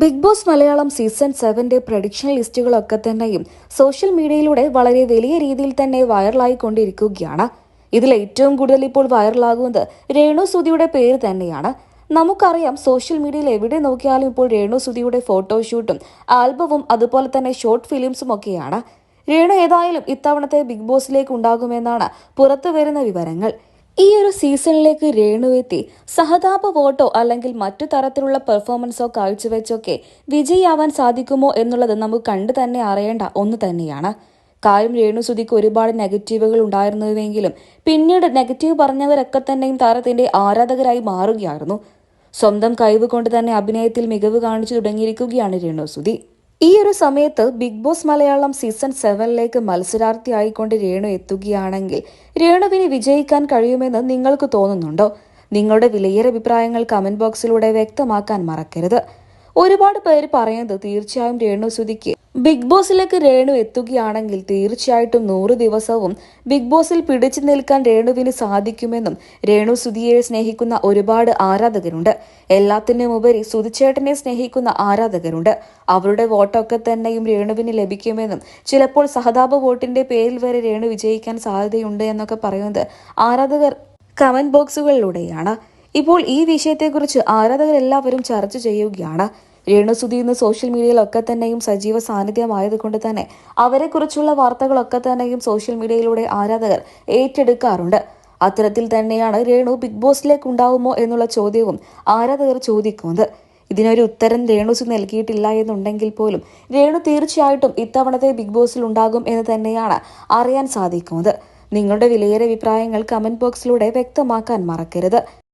Big boss Malayalam season സെവന്റെ prediction ലിസ്റ്റുകളൊക്കെ തന്നെയും സോഷ്യൽ മീഡിയയിലൂടെ വളരെ വലിയ രീതിയിൽ തന്നെ വൈറലായിക്കൊണ്ടിരിക്കുകയാണ്. ഇതിൽ ഏറ്റവും കൂടുതൽ ഇപ്പോൾ വൈറലാകുന്നത് രേണു സുധിയുടെ പേര് തന്നെയാണ്. നമുക്കറിയാം സോഷ്യൽ മീഡിയയിൽ എവിടെ നോക്കിയാലും ഇപ്പോൾ രേണു സുധിയുടെ ഫോട്ടോഷൂട്ടും ആൽബവും അതുപോലെ തന്നെ ഷോർട്ട് ഫിലിംസും ഒക്കെയാണ്. രേണു ഏതായാലും ഇത്തവണത്തെ ബിഗ് ബോസിലേക്ക് ഉണ്ടാകുമെന്നാണ് പുറത്തു വരുന്ന വിവരങ്ങൾ. ഈ ഒരു സീസണിലേക്ക് രേണുവെത്തി സഹതാപ വോട്ടോ അല്ലെങ്കിൽ മറ്റു തരത്തിലുള്ള പെർഫോമൻസോ കാഴ്ചവെച്ചൊക്കെ വിജയിയാവാൻ സാധിക്കുമോ എന്നുള്ളത് നമുക്ക് കണ്ടു തന്നെ അറിയേണ്ട ഒന്ന് തന്നെയാണ്. കാര്യം രേണുസുതിക്ക് ഒരുപാട് നെഗറ്റീവുകൾ ഉണ്ടായിരുന്നുവെങ്കിലും പിന്നീട് നെഗറ്റീവ് പറഞ്ഞവരൊക്കെ തന്നെയും താരത്തിന്റെ ആരാധകരായി മാറുകയായിരുന്നു. സ്വന്തം കഴിവ് കൊണ്ട് തന്നെ അഭിനയത്തിൽ മികവ് കാണിച്ചു തുടങ്ങിയിരിക്കുകയാണ് രേണുസുതി ഈ ഒരു സമയത്ത് ബിഗ് ബോസ് മലയാളം സീസൺ സെവനിലേക്ക് മത്സരാർത്ഥിയായിക്കൊണ്ട് രേണു എത്തുകയാണെങ്കിൽ രേണുവിനെ വിജയിക്കാൻ കഴിയുമെന്ന് നിങ്ങൾക്ക് തോന്നുന്നുണ്ടോ? നിങ്ങളുടെ വിലയേറെ അഭിപ്രായങ്ങൾ കമന്റ് ബോക്സിലൂടെ വ്യക്തമാക്കാൻ മറക്കരുത്. ഒരുപാട് പേര് പറയുന്നത് തീർച്ചയായും രേണു സുധിക്ക് ബിഗ് ബോസിലേക്ക് രേണു എത്തുകയാണെങ്കിൽ തീർച്ചയായിട്ടും നൂറ് ദിവസവും ബിഗ് ബോസിൽ പിടിച്ചു നിൽക്കാൻ രേണുവിന് സാധിക്കുമെന്നും രേണു സുധിയെ സ്നേഹിക്കുന്ന ഒരുപാട് ആരാധകരുണ്ട്. എല്ലാത്തിനും ഉപരി സുധിച്ചേട്ടനെ സ്നേഹിക്കുന്ന ആരാധകരുണ്ട്. അവരുടെ വോട്ടൊക്കെ തന്നെയും രേണുവിന് ലഭിക്കുമെന്നും ചിലപ്പോൾ സഹതാപ വോട്ടിന്റെ പേരിൽ വരെ രേണു വിജയിക്കാൻ സാധ്യതയുണ്ട് എന്നൊക്കെ പറയുന്നത് ആരാധകർ കമന്റ് ബോക്സുകളിലൂടെയാണ്. ഇപ്പോൾ ഈ വിഷയത്തെക്കുറിച്ച് ആരാധകരെല്ലാവരും ചർച്ച ചെയ്യുകയാണ്. രേണുസുതി ഇന്ന് സോഷ്യൽ മീഡിയയിലൊക്കെ തന്നെയും സജീവ സാന്നിധ്യമായതുകൊണ്ട് തന്നെ അവരെക്കുറിച്ചുള്ള വാർത്തകളൊക്കെ തന്നെയും സോഷ്യൽ മീഡിയയിലൂടെ ആരാധകർ ഏറ്റെടുക്കാറുണ്ട്. അത്തരത്തിൽ തന്നെയാണ് രേണു ബിഗ് ബോസിലേക്ക് ഉണ്ടാവുമോ എന്നുള്ള ചോദ്യവും ആരാധകർ ചോദിക്കുന്നത്. ഇതിനൊരു ഉത്തരം രേണുസു നൽകിയിട്ടില്ല എന്നുണ്ടെങ്കിൽ പോലും രേണു തീർച്ചയായിട്ടും ഇത്തവണത്തെ ബിഗ് ബോസിൽ ഉണ്ടാകും എന്ന് തന്നെയാണ് അറിയാൻ സാധിക്കുന്നത്. നിങ്ങളുടെ വിലയേറെ അഭിപ്രായങ്ങൾ കമന്റ് ബോക്സിലൂടെ വ്യക്തമാക്കാൻ മറക്കരുത്.